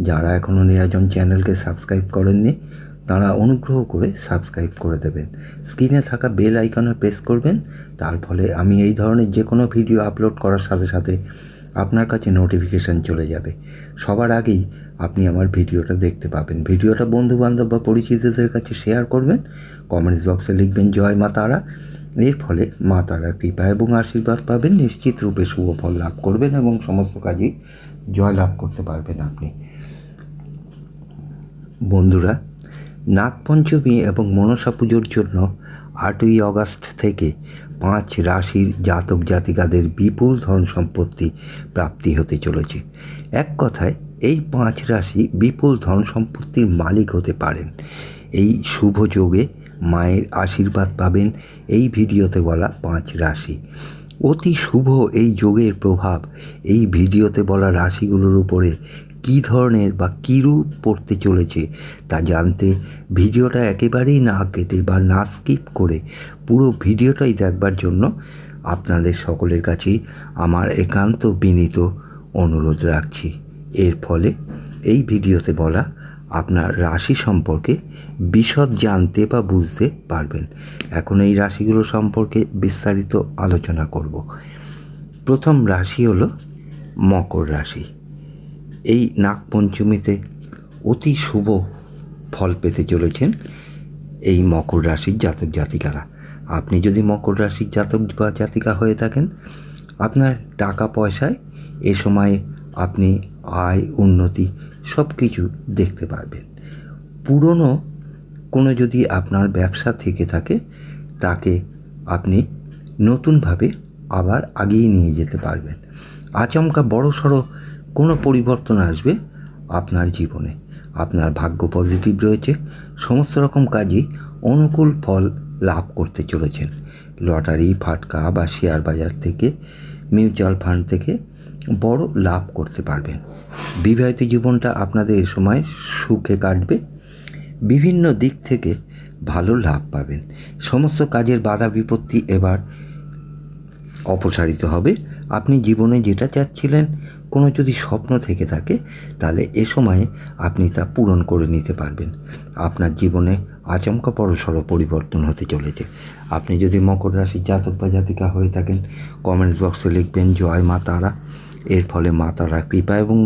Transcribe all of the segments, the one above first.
যারা এখনও নিরাজন চ্যানেলকে সাবস্ক্রাইব করেননি, তারা অনুগ্রহ করে সাবস্ক্রাইব করে দেবেন। স্ক্রিনে থাকা বেল আইকনে প্রেস করবেন, তার ফলে আমি এই ধরনের যে কোনো ভিডিও আপলোড করার সাথে সাথে আপনার কাছে নোটিফিকেশান চলে যাবে। সবার আগেই আপনি আমার ভিডিওটা দেখতে পাবেন। ভিডিওটা বন্ধুবান্ধব বা পরিচিতদের কাছে শেয়ার করবেন, কমেন্টস বক্সে লিখবেন, জয় মা তারা। এর ফলে মা তারার কৃপা এবং আশীর্বাদ পাবেন। নিশ্চিত রূপে শুভ ফল লাভ করবেন এবং সমস্ত কাজেই জয় লাভ করতে পারবেন আপনি। বন্ধুরা, নাগপঞ্চমী এবং মনসা পুজোর জন্য আটই অগাস্ট থেকে পাঁচ রাশির জাতক জাতিকাদের বিপুল ধন সম্পত্তি প্রাপ্তি হতে চলেছে। এক কথায়, এই পাঁচ রাশি বিপুল ধন সম্পত্তির মালিক হতে পারেন। এই শুভ যোগে মায়ের আশীর্বাদ পাবেন এই ভিডিওতে বলা পাঁচ রাশি। অতি শুভ এই যোগের প্রভাব এই ভিডিওতে বলা রাশিগুলোর উপরে কী ধরনের বা কীরূপ পড়তে চলেছে তা জানতে ভিডিওটা একেবারেই না কেটে বা না স্কিপ করে পুরো ভিডিওটাই দেখবার জন্য আপনাদের সকলের কাছেই আমার একান্ত বিনীত অনুরোধ রাখছি। এর ফলে এই ভিডিওতে বলা আপনার রাশি সম্পর্কে বিশদ জানতে বা বুঝতে পারবেন। এখন এই রাশিগুলো সম্পর্কে বিস্তারিত আলোচনা করব। প্রথম রাশি হলো মকর রাশি। এই নাগপঞ্চমীতে অতি শুভ ফল পেতে চলেছেন এই মকর রাশির জাতক জাতিকারা। আপনি যদি মকর রাশির জাতক বা জাতিকা হয়ে থাকেন, আপনার টাকা পয়সায় এ সময় আপনি আয়, উন্নতি সব কিছু দেখতে পারবেন। পুরনো কোনো যদি আপনার ব্যবসা থেকে থাকে, তাকে আপনি নতুনভাবে আবার আগিয়ে নিয়ে যেতে পারবেন। আচমকা বড় সড়ো কোনো পরিবর্তন আসবে আপনার জীবনে। আপনার ভাগ্য পজিটিভ রয়েছে। সমস্ত রকম কাজেই অনুকূল ফল লাভ করতে চলেছেন। লটারি, ফাটকা বা শেয়ার বাজার থেকে মিউচুয়াল ফান্ড থেকে বড় লাভ করতে পারবেন। বিবাহিত জীবনটা আপনাদের এ সময় সুখে কাটবে। বিভিন্ন দিক থেকে ভালো লাভ পাবেন। সমস্ত কাজের বাধা বিপত্তি এবার অপসারিত হবে। আপনি জীবনে যেটা চাচ্ছিলেন, কোনো যদি স্বপ্ন থেকে থাকে, তাহলে এ সময়ে আপনি তা পূরণ করে নিতে পারবেন। আপনার জীবনে আচমকা বড়সড় পরিবর্তন হতে চলেছে। আপনি যদি মকর রাশির জাতক বা জাতিকা হয়ে থাকেন কমেন্টস বক্সে লিখবেন, জয় মা তারা। এর ফলে মা তারা কৃপা এবং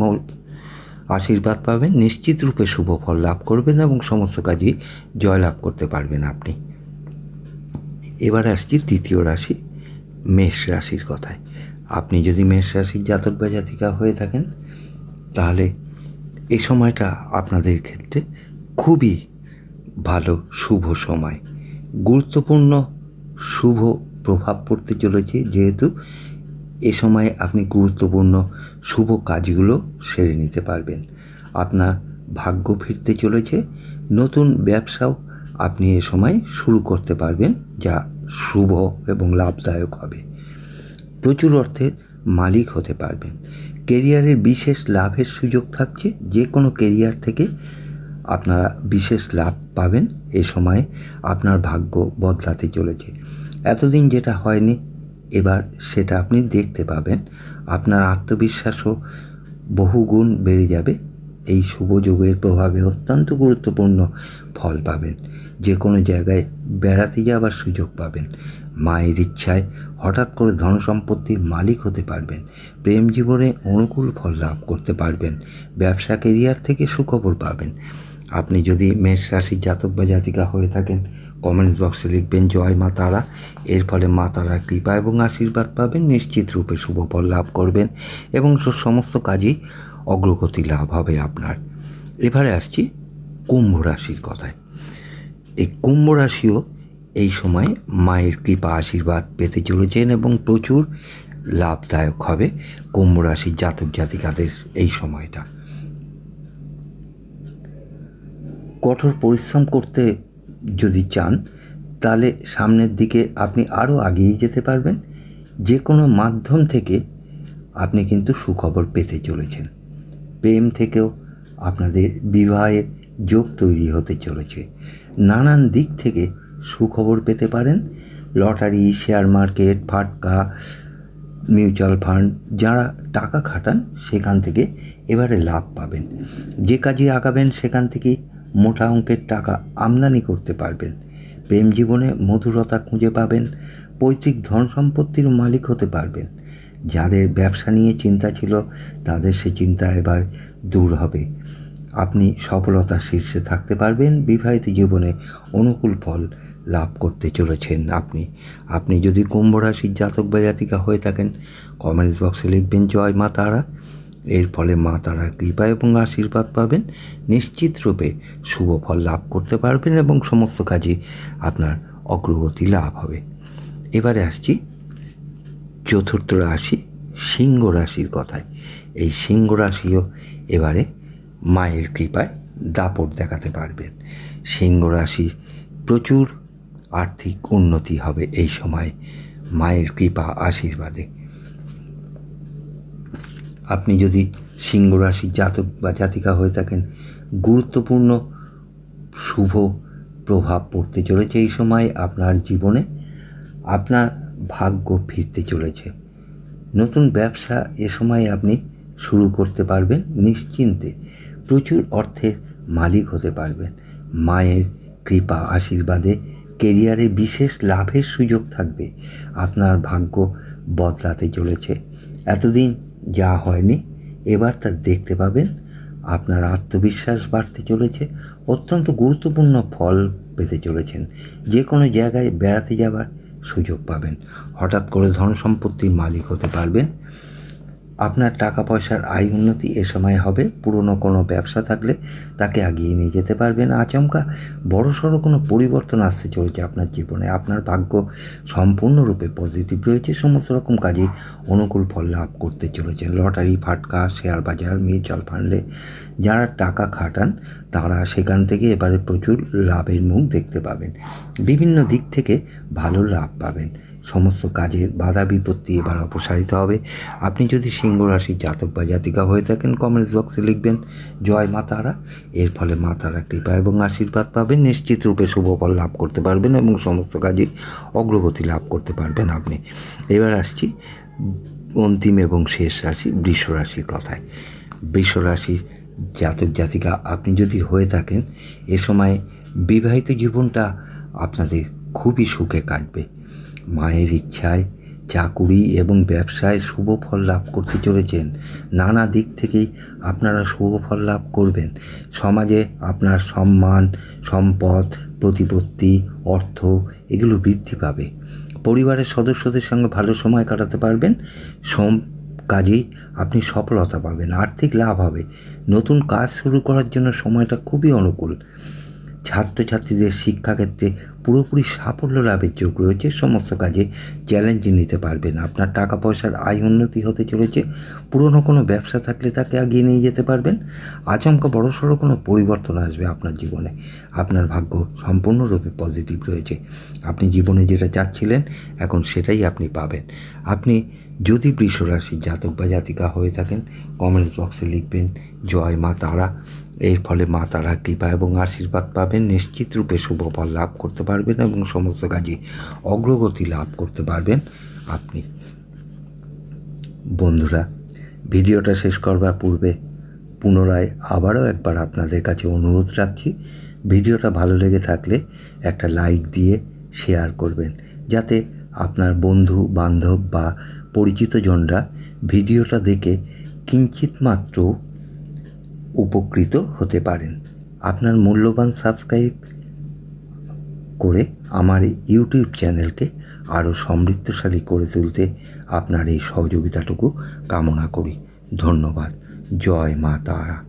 আশীর্বাদ পাবেন। নিশ্চিত রূপে শুভ ফল লাভ করবেন এবং সমস্ত কাজই জয় লাভ করতে পারবেন আপনি। এবার আসছি তৃতীয় রাশি, মেষ রাশির কথায়। আপনি যদি মেষ রাশির জাতক বা জাতিকা হয়ে থাকেন, তাহলে এই সময়টা আপনাদের ক্ষেত্রে খুবই ভালো, শুভ সময়। গুরুত্বপূর্ণ শুভ প্রভাব পড়তে চলেছে যেহেতু এ সময় আপনি গুরুত্বপূর্ণ শুভ কাজগুলো সেরে নিতে পারবেন। আপনার ভাগ্য ফিরতে চলেছে, নতুন ব্যবসাও আপনি এ সময় শুরু করতে পারবেন, যা শুভ এবং লাভদায়ক হবে। প্রচুর অর্থের মালিক হতে পারবেন। কেরিয়ারের বিশেষ লাভের সুযোগ থাকছে, যে কোনো কেরিয়ার থেকে আপনারা বিশেষ লাভ পাবেন এ সময়ে আপনার ভাগ্য বদলাতে চলেছে। এতদিন যেটা হয়নি, এবার সেটা আপনি দেখতে পাবেন। আপনার আত্মবিশ্বাসও বহুগুণ বেড়ে যাবে। এই শুভ যোগের প্রভাবে অত্যন্ত গুরুত্বপূর্ণ ফল পাবেন। যে কোনো জায়গায় বেড়াতে যাওয়ার সুযোগ পাবেন। মায়ের ইচ্ছায় হঠাৎ করে ধন সম্পত্তির মালিক হতে পারবেন। প্রেম জীবনে অনুকূল ফল লাভ করতে পারবেন। ব্যবসা কেরিয়ার থেকে সুখবর পাবেন। আপনি যদি মেষ রাশির জাতক বা জাতিকা হয়ে থাকেন, কমেন্টস বক্সে লিখবেন, জয় মা তারা। এর ফলে মা তারার কৃপা এবং আশীর্বাদ পাবেন, নিশ্চিত রূপে শুভ ফল লাভ করবেন এবং সমস্ত কাজেই অগ্রগতি লাভ হবে আপনার। এবারে আসছি কুম্ভ রাশির কথায়। এই কুম্ভ রাশিও এই সময় মায়ের কৃপা আশীর্বাদ পেতে চলেছেন এবং প্রচুর লাভদায়ক হবে কুম্ভ রাশির জাতক জাতিকাদের এই সময়টা। কঠোর পরিশ্রম করতে যদি চান, তাহলে সামনের দিকে আপনি আরও এগিয়ে যেতে পারবেন। যে কোনো মাধ্যম থেকে আপনি কিন্তু সুখবর পেতে চলেছেন। প্রেম থেকেও আপনাদের বিবাহের যোগ তৈরি হতে চলেছে। নানান দিক থেকে সুখবর পেতে পারেন। লটারি, শেয়ার মার্কেট, ফাটকা, মিউচুয়াল ফান্ড, যারা টাকা খাটান সেখান থেকে এবারে লাভ পাবেন। যে কাজে আগাবেন সেখান থেকে মোটা অঙ্কের টাকা আমদানি করতে পারবেন। প্রেম জীবনে মধুরতা খুঁজে পাবেন, পৈতৃক ধন সম্পত্তির মালিক হতে পারবেন। যাদের ব্যবসা নিয়ে চিন্তা ছিল, তাদের সে চিন্তা এবার দূর হবে। আপনি সফলতার শীর্ষে থাকতে পারবেন, বিবাহিত জীবনে অনুকূল ফল লাভ করতে চলেছেন আপনি। আপনি যদি কুম্ভ রাশির জাতক বা জাতিকা হয়ে থাকেন কমেন্টস বক্সে লিখবেন, জয় মা তারা। এর ফলে মা তারার কৃপা এবং আশীর্বাদ পাবেন, নিশ্চিত রূপে শুভ ফল লাভ করতে পারবেন এবং সমস্ত কাজে আপনার অগ্রগতি লাভ হবে। এবারে আসছি চতুর্থ রাশি, সিংহ রাশির কথায়। এই সিংহ রাশিও এবারে মায়ের কৃপায় দাপট দেখাতে পারবেন। সিংহ রাশি প্রচুর আর্থিক উন্নতি হবে এই সময়। মায়ের কৃপা আশীর্বাদে। আপনি যদি সিংহ রাশির জাতক বা জাতিকা হয়ে থাকেন, গুরুত্বপূর্ণ শুভ প্রভাব পড়তে চলেছে এই সময় আপনার জীবনে। আপনার ভাগ্য ফিরতে চলেছে। নতুন ব্যবসা এ সময় আপনি শুরু করতে পারবেন নিশ্চিন্তে। প্রচুর অর্থের মালিক হতে পারবেন। মায়ের কৃপা আশীর্বাদে কেরিয়ারে বিশেষ লাভের সুযোগ থাকবে। আপনার ভাগ্য বদলাতে চলেছে। এতদিন যা হয়নি, এবার তা দেখতে পাবেন। আপনার আত্মবিশ্বাস বাড়তে চলেছে, অত্যন্ত গুরুত্বপূর্ণ ফল পেতে চলেছেন। যে কোনো জায়গায় বেড়াতে যাবার সুযোগ পাবেন। হঠাৎ করে ধন সম্পত্তির মালিক হতে পারবেন। আপনার টাকা পয়সার আয় উন্নতি এ সময় হবে, পুরনো কোনো ব্যবসা থাকলে তাকে এগিয়ে নিয়ে যেতে পারবেন। আচমকা বড় সড়ো কোনো পরিবর্তন আসতে চলেছে আপনার জীবনে। আপনার ভাগ্য সম্পূর্ণরূপে পজিটিভ রয়েছে। সমস্ত রকম কাজে অনুকূল ফল লাভ করতে চলেছেন। লটারি, ফাটকা, শেয়ার বাজার, মিউচুয়াল ফান্ডে যারা টাকা খাটান, তারা সেখান থেকে এবারে প্রচুর লাভের মুখ দেখতে পাবেন। বিভিন্ন দিক থেকে ভালো লাভ পাবেন। সমস্ত কাজের বাধা বিপত্তি এবার অপসারিত হবে। আপনি যদি সিংহ রাশির জাতক বা জাতিকা হয়ে থাকেন কমেন্টস বক্সে লিখবেন, জয় মা তারা। এর ফলে মা তারা কৃপা এবং আশীর্বাদ পাবেন। নিশ্চিত রূপে শুভ ফল লাভ করতে পারবেন এবং সমস্ত কাজে অগ্রগতি লাভ করতে পারবেন আপনি। এবার আসছি অন্তিম এবং শেষ রাশি, বৃষ রাশির কথায়। বৃষ রাশির জাতক, জাতিকা, আপনি যদি হয়ে থাকেন, এ সময় বিবাহিত জীবনটা আপনাদের খুবই সুখে কাটবে। মায়ের ইচ্ছায় চাকুরি এবং ব্যবসায় শুভ ফল লাভ করতে চলেছেন। নানা দিক থেকেই আপনারা শুভ ফল লাভ করবেন। সমাজে আপনার সম্মান, সম্পদ, প্রতিপত্তি, অর্থ এগুলো বৃদ্ধি পাবে। পরিবারের সদস্যদের সঙ্গে ভালো সময় কাটাতে পারবেন। সম কাজেই আপনি সফলতা পাবেন, আর্থিক লাভ হবে। নতুন কাজ শুরু করার জন্য সময়টা খুবই অনুকূল। ছাত্রছাত্রীদের শিক্ষাক্ষেত্রে পুরোপুরি সাফল্য লাভের যোগ রয়েছে। সমস্ত কাজে চ্যালেঞ্জ নিতে পারবেন আপনার টাকা পয়সার আয় উন্নতি হতে চলেছে। পুরনো কোনো ব্যবসা থাকলে তাকে এগিয়ে নিয়ে যেতে পারবেন। আচমকা বড়সড় কোনো পরিবর্তন আসবে আপনার জীবনে। আপনার ভাগ্য সম্পূর্ণরূপে পজিটিভ রয়েছে। আপনি জীবনে যেটা চাচ্ছিলেন, এখন সেটাই আপনি পাবেন। আপনি যদি বৃষরাশির জাতক বা জাতিকা হয়ে থাকেন কমেন্টস বক্সে লিখবেন, জয় মা তারা। এর ফলে মা তারা কৃপা এবং আশীর্বাদ পাবেন, নিশ্চিত রূপে শুভ ফল লাভ করতে পারবেন এবং সমস্ত কাজে অগ্রগতি লাভ করতে পারবেন আপনি। বন্ধুরা, ভিডিওটা শেষ করবার পূর্বে পুনরায় আবারও একবার আপনাদের কাছে অনুরোধ রাখছি, ভিডিওটা ভালো লেগে থাকলে একটা লাইক দিয়ে শেয়ার করবেন, যাতে আপনার বন্ধু, বান্ধব বা পরিচিতজনরা ভিডিওটা দেখে কিঞ্চিত মাত্র উপকৃত হতে পারেন। আপনার মূল্যবান সাবস্ক্রাইব করে আমার এই ইউটিউব চ্যানেলকে আরও সমৃদ্ধশালী করে তুলতে আপনার এই সহযোগিতাটুকু কামনা করি। ধন্যবাদ। জয় মা তারা।